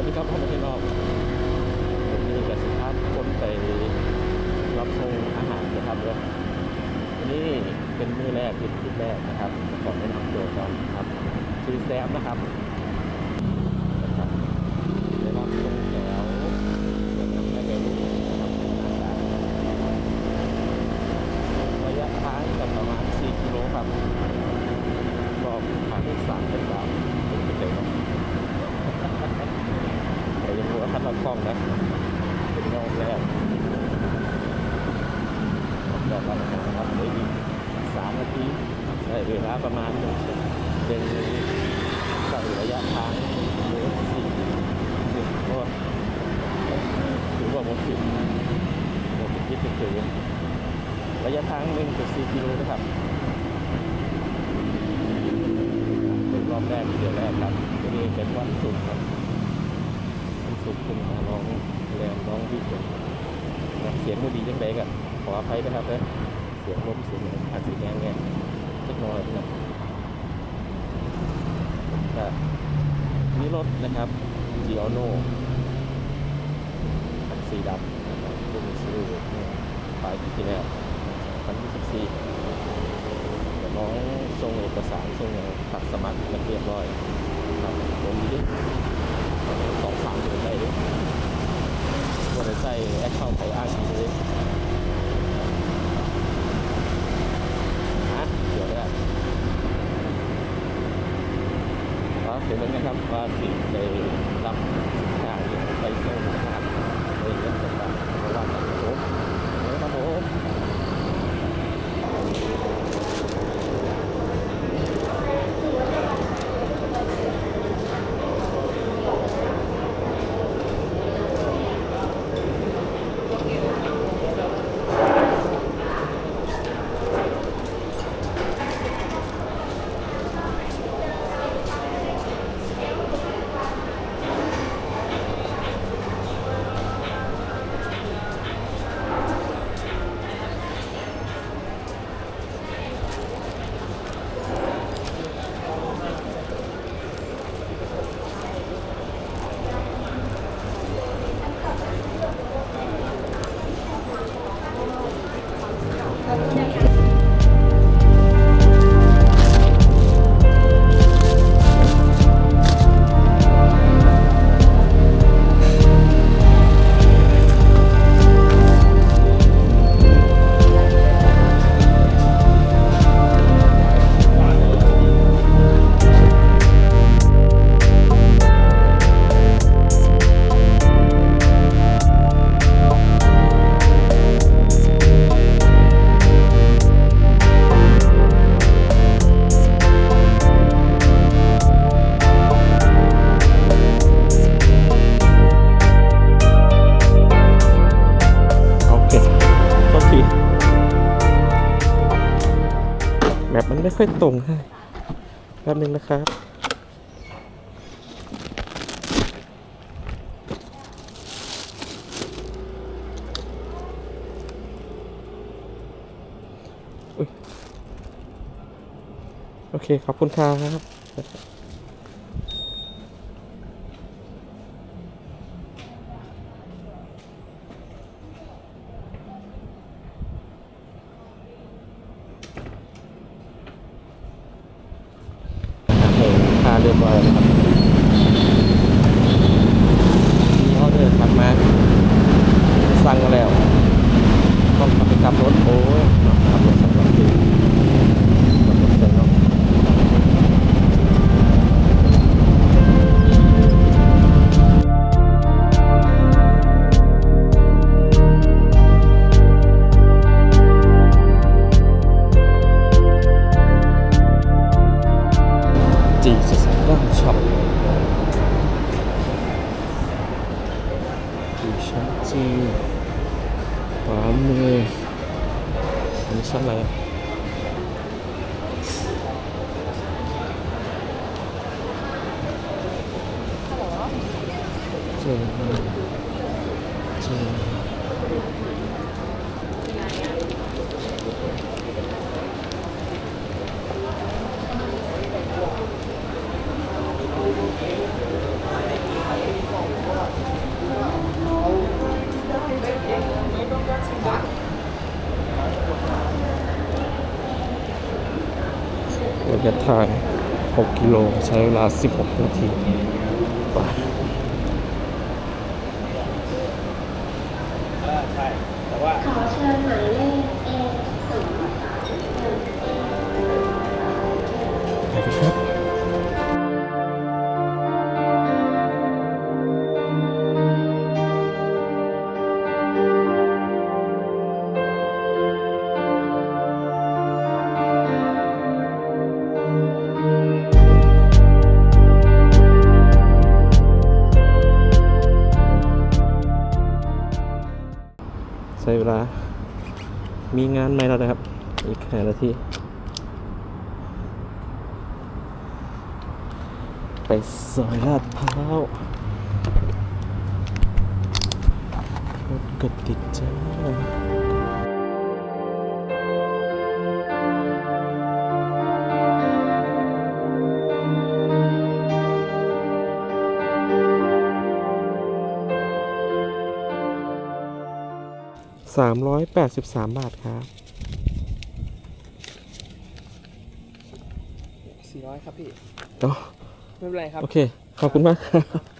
วัสดีครับพ่อแม่พี่น้องวันนี้กับสิภาคนไปรับส่งอาหารนะครับเด้วันนี้เป็นมื้อแรกเป็นคลิปแรกนะครับขอแนะนำตัวก่อนครับชื่อแซมนะครับได้รับส่งแถวเมืองน้ำแม่เบลูนะครับระยะทางกับประมาณ 4 กิโลครับรอบทางที่3เป็นสามเป็นเต็ม แต่ยังรู้่องนะเป็นรอบแรกรอบแรกนะครับได้อีกสามนาทีได้เวลาประมาณหนึ่งเป็นใส่ระยะทางหลือสี่หนึ่งก็ถือว่าหมดสิบหมดสิบที่ถือระยะทางหนึ่งจุดสี่กิโลนะครับเป็นรอบแรกเดียวแรกครับนนี้เป็นวันศุกร์ครับ สุขคุณมาร้องแรงร้องวิ่งกันนเสียงไม่ดีจังไดกันขออภัยนะครับเด้อเสียงลมเสียงอาจจะแง่แง่เล็กน้อยนะแต่นี่รถนะครับจีออโน่คันสีดำนะครับรุ่นซื้อเมื่อปลายปีที่แล้วคันที่สิบสี่เดี๋ยวน้องส่งเอกสารส่งตัดสมัครกันเรียบร้อยครับผมยึด สองสามเดือนได้เลยวันใส่แอคเคาท์ไปอาชีพ ค่อยตรงให้แป๊บนึงนะครับโอเค ขอบคุณครับให้ค่าเรียบร้อยแล้วครับมีออเดอร์ทำมาสั่งแล้วต้องไปขับรถ เจอเจอระยะทาง 6 กิโล ใช้เวลา 16 นาที ลา มีงานไหมแล้วนะครับ อีกแค่นาที ไปซอยลาดพร้าวรถก็ติดจ้า สามร้อยแปดสิบสามบาทครับ400 ครับพี่อ๋อไม่เป็นไรครับ โอเค ขอบคุณมากครับ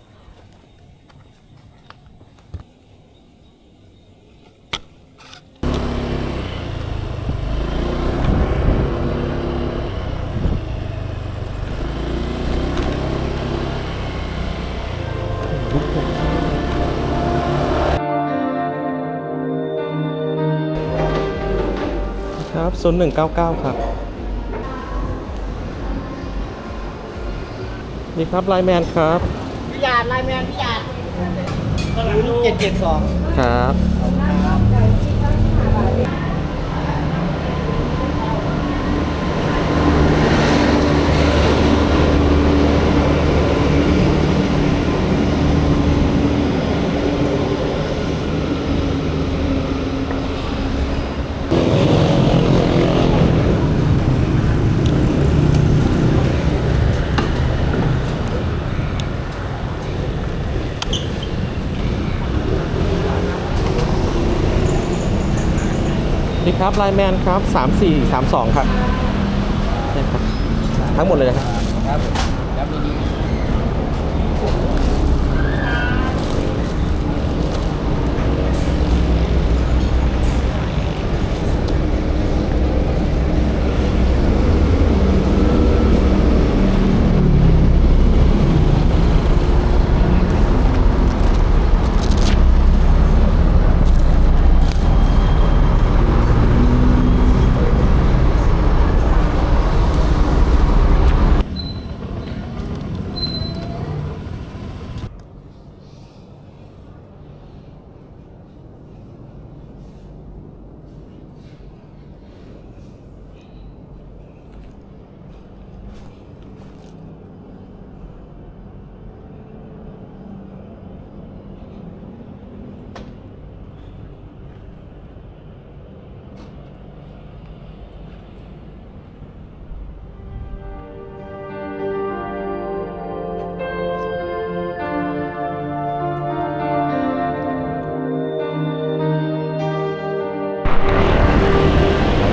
ครับโซนหนึ่งเก้าเก้าครับ นี่ครับไลน์แมนครับพี่ยาดไลน์แมนพี่ยาดเจ็ดเจ็ดสองครับ นี่ครับไลน์แมนครับ3432ครับนี่ครับ ทั้งหมดเลยนะครับครับ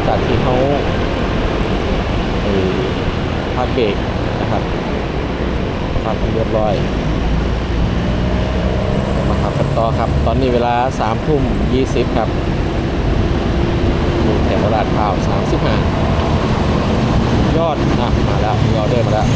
จากที่เขาพักเบรกนะครับพักเรียบร้อยมาขับกันต่อครับ ตอนนี้เวลา3ทุ่ม20ครับอยู่แถวลาดพร้าว35ยอดอะมาแล้วมีออเดอร์มาแล้ว